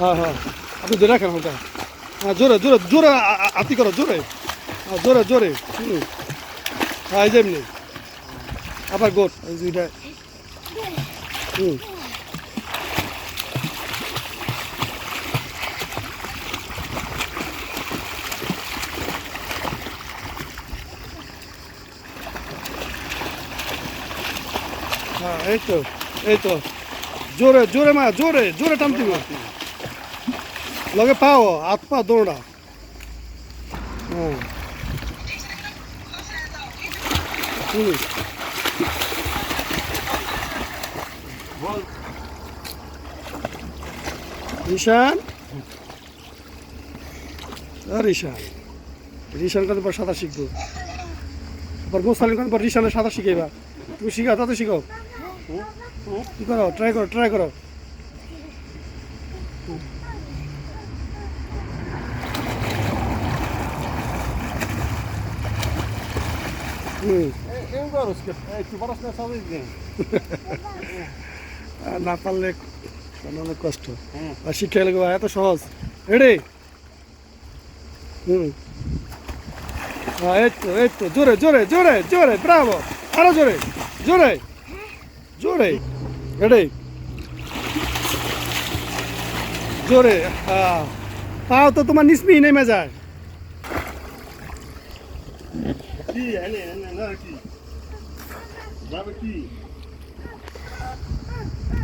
হ্যাঁ হ্যাঁ। আপনি রাখেন হালকা। হ্যাঁ জোরে জোরে জোরে আতি করো, জোরে। হ্যাঁ জোরে জোরে। হ্যাঁ এই যে এমনি। আবার গোট, এই এটা। হুম। হ্যাঁ এই তো এই তো। জোরে জোরে মা জোরে জোরে টানতে মা লগে পাও পা দৌড়া। হুম। আর ঈশান? রিশান কত পর সাঁতার শিখব। এবার গোসালিন কত পর রিশানের সাঁতার শিখাইবা। তুমি শিখাও, তাতে শিখাও। কি করো? ট্রাই করো ট্রাই করো। না পারলে অনেক কষ্ট। আর লাগবে এত সহজ। রেডি? হুম। এই তো এই তো, জোরে জোরে জোরে জোরে, ব্রাভো। আরও জোরে জোরে জোরে। রেডি? জোরে হ্যাঁ পাও তো তোমার নিসমি নেমে যায় Ki, ane, ane, ane, ki. Baba ki.